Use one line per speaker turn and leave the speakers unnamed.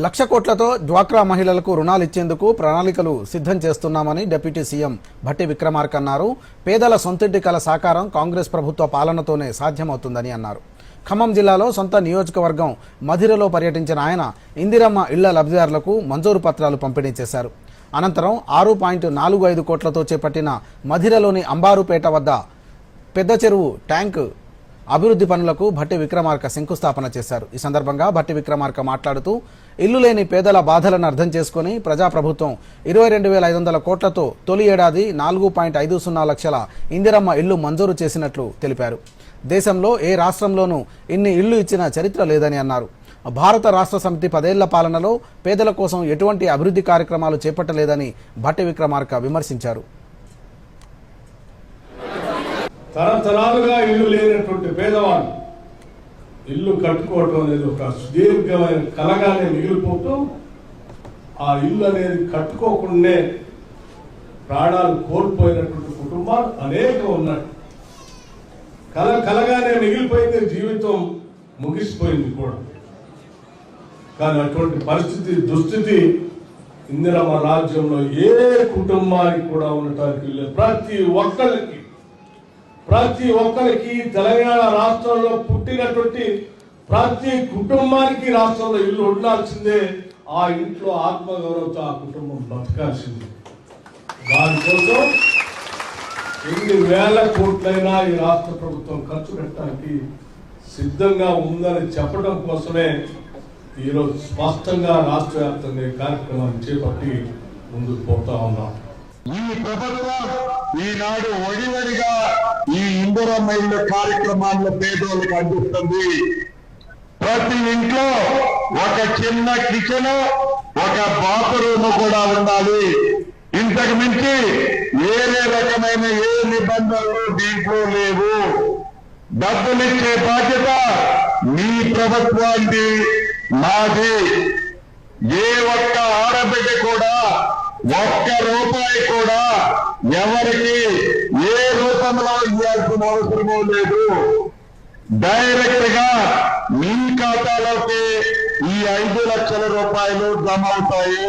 లక్ష కోట్లతో డ్వాక్రా మహిళలకు రుణాలు ఇచ్చేందుకు ప్రణాళికలు సిద్ధం చేస్తున్నామని డిప్యూటీ సీఎం భట్టి విక్రమార్క అన్నారు. పేదల సొంతింటి కల సాకారం కాంగ్రెస్ ప్రభుత్వ పాలనతోనే సాధ్యమవుతుందని అన్నారు. ఖమ్మం జిల్లాలో సొంత నియోజకవర్గం మధిరలో పర్యటించిన ఆయన ఇందిరమ్మ ఇళ్ళ లబ్ధిదారులకు మంజూరు పత్రాలు పంపిణీ చేశారు. అనంతరం ఆరు పాయింట్ నాలుగు ఐదు కోట్లతో చేపట్టిన మధిరలోని అంబారుపేట వద్ద పెద్ద చెరువు ట్యాంక్ అభివృద్ధి పనులకు భట్టి విక్రమార్క శంకుస్థాపన చేశారు. ఈ సందర్భంగా భట్టి విక్రమార్క మాట్లాడుతూ ఇల్లు లేని పేదల బాధలను అర్థం చేసుకుని ప్రజాప్రభుత్వం ఇరవై రెండు వేల ఐదు వందల కోట్లతో తొలి ఏడాది నాలుగు పాయింట్ ఐదు సున్నా లక్షల ఇందిరమ్మ ఇల్లు మంజూరు చేసినట్లు తెలిపారు. దేశంలో ఏ రాష్ట్రంలోనూ ఇన్ని ఇళ్ళు ఇచ్చిన చరిత్ర లేదని అన్నారు. భారత రాష్ట్ర సమితి పదేళ్ళ పాలనలో పేదల కోసం ఎటువంటి అభివృద్ధి కార్యక్రమాలు చేపట్టలేదని భట్టి విక్రమార్క విమర్శించారు.
తరతరాలుగా ఇల్లు లేనటువంటి పేదవాళ్ళు ఇల్లు కట్టుకోవటం అనేది ఒక సుదీర్ఘమైన కలగానే మిగిలిపోతూ ఆ ఇల్లు అనేది కట్టుకోకుండానే ప్రాణాలు కోల్పోయినటువంటి కుటుంబాలు అనేకం ఉన్నాయి. కల కలగానే మిగిలిపోయింది జీవితం ముగిసిపోయింది కూడా. కానీ అటువంటి పరిస్థితి దుస్థితి ఇందిరమ్మ రాజ్యంలో ఏ కుటుంబానికి కూడా ఉండటానికి లేదు ప్రతి ఒక్కరికి ప్రతి ఒక్కరికి తెలంగాణ రాష్ట్రంలో పుట్టినటువంటి ప్రతి కుటుంబానికి రాష్ట్రంలో ఇల్లు ఉండాల్సిందే. ఆ ఇంట్లో ఆత్మగౌరవంతో ఆ కుటుంబం బతకాల్సిందే. దానికోసం ఎన్ని వేల కోట్లైనా ఈ రాష్ట్ర ప్రభుత్వం ఖర్చు పెట్టడానికి సిద్ధంగా ఉందని చెప్పడం కోసమే ఈరోజు స్పష్టంగా రాష్ట్ర వ్యాప్తంగా కార్యక్రమాన్ని చేపట్టి ముందుకు పోతా ఉన్నాం.
ఈ ప్రభుత్వం ఈనాడు ఒడివడిగా ఈ ఇందిరమ్మ ఇళ్ళ కార్యక్రమాల్లో పేదోళ్ళకి అందిస్తుంది. ప్రతి ఇంట్లో ఒక చిన్న కిచెన్ ఒక బాత్రూమ్ కూడా ఉండాలి. ఇంతకు మించి వేరే రకమైన ఏ నిబంధనలు దీంట్లో లేవు. డబ్బులిచ్చే బాధ్యత మీ ప్రభుత్వానికి మాది. ఏ ఒక్క ఆడబిడ్డ కూడా ఒక్క రూపాయి కూడా ఎవరికి ఏ రూపంలో ఇవ్వాల్సిన అవసరమూ లేదు. డైరెక్ట్గా మీ ఖాతాలోకి ఈ ఐదు లక్షల రూపాయలు జమ అవుతాయి.